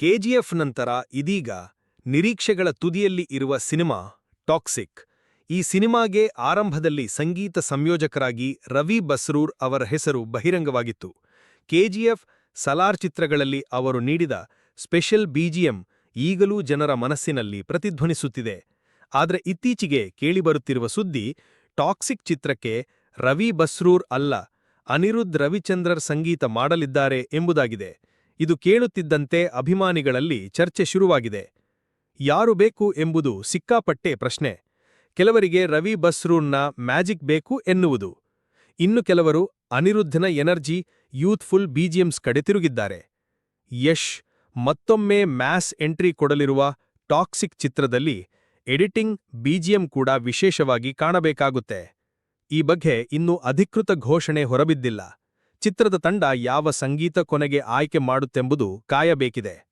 KGF ನಂತರ ಇದೀಗ ನಿರೀಕ್ಷೆಗಳ ತುದಿಯಲ್ಲಿ ಇರುವ ಸಿನಿಮಾ ಟಾಕ್ಸಿಕ್. ಈ ಸಿನಿಮಾಗೆ ಆರಂಭದಲ್ಲಿ ಸಂಗೀತ ಸಂಯೋಜಕರಾಗಿ ರವಿ ಬಸ್ರೂರ್ ಅವರ ಹೆಸರು ಬಹಿರಂಗವಾಗಿತ್ತು. ಕೆಜಿಎಫ್ ಸಲಾರ್ ಚಿತ್ರಗಳಲ್ಲಿ ಅವರು ನೀಡಿದ ಸ್ಪೆಷಲ್ ಬಿಜಿಎಂ ಈಗಲೂ ಜನರ ಮನಸ್ಸಿನಲ್ಲಿ ಪ್ರತಿಧ್ವನಿಸುತ್ತಿದೆ. ಆದರೆ ಇತ್ತೀಚೆಗೆ ಕೇಳಿಬರುತ್ತಿರುವ ಸುದ್ದಿ, ಟಾಕ್ಸಿಕ್ ಚಿತ್ರಕ್ಕೆ ರವಿ ಬಸ್ರೂರ್ ಅಲ್ಲ, ಅನಿರುದ್ಧ್ ರವಿಚಂದ್ರರ್ ಸಂಗೀತ ಮಾಡಲಿದ್ದಾರೆ ಎಂಬುದಾಗಿದೆ. ಇದು ಕೇಳುತ್ತಿದ್ದಂತೆ ಅಭಿಮಾನಿಗಳಲ್ಲಿ ಚರ್ಚೆ ಶುರುವಾಗಿದೆ. ಯಾರು ಬೇಕು ಎಂಬುದು ಸಿಕ್ಕಾಪಟ್ಟೆ ಪ್ರಶ್ನೆ. ಕೆಲವರಿಗೆ ರವಿ ಬಸ್ರೂರ್ನ ಮ್ಯಾಜಿಕ್ ಬೇಕು ಎನ್ನುವುದು. ಇನ್ನು ಕೆಲವರು ಅನಿರುದ್ಧನ ಎನರ್ಜಿ, ಯೂತ್ಫುಲ್ ಬಿಜಿಎಂಸ್ ಕಡೆ ತಿರುಗಿದ್ದಾರೆ. ಯಶ್ ಮತ್ತೊಮ್ಮೆ ಮ್ಯಾಸ್ ಎಂಟ್ರಿ ಕೊಡಲಿರುವ ಟಾಕ್ಸಿಕ್ ಚಿತ್ರದಲ್ಲಿ ಎಡಿಟಿಂಗ್ ಬಿಜಿಎಂ ಕೂಡ ವಿಶೇಷವಾಗಿ ಕಾಣಬೇಕಾಗುತ್ತೆ. ಈ ಬಗ್ಗೆ ಇನ್ನೂ ಅಧಿಕೃತ ಘೋಷಣೆ ಹೊರಬಿದ್ದಿಲ್ಲ. ಚಿತ್ರದ ತಂಡ ಯಾವ ಸಂಗೀತ ಕೊನೆಗೆ ಆಯ್ಕೆ ಮಾಡುತ್ತೆಂಬುದು ಕಾಯಬೇಕಿದೆ.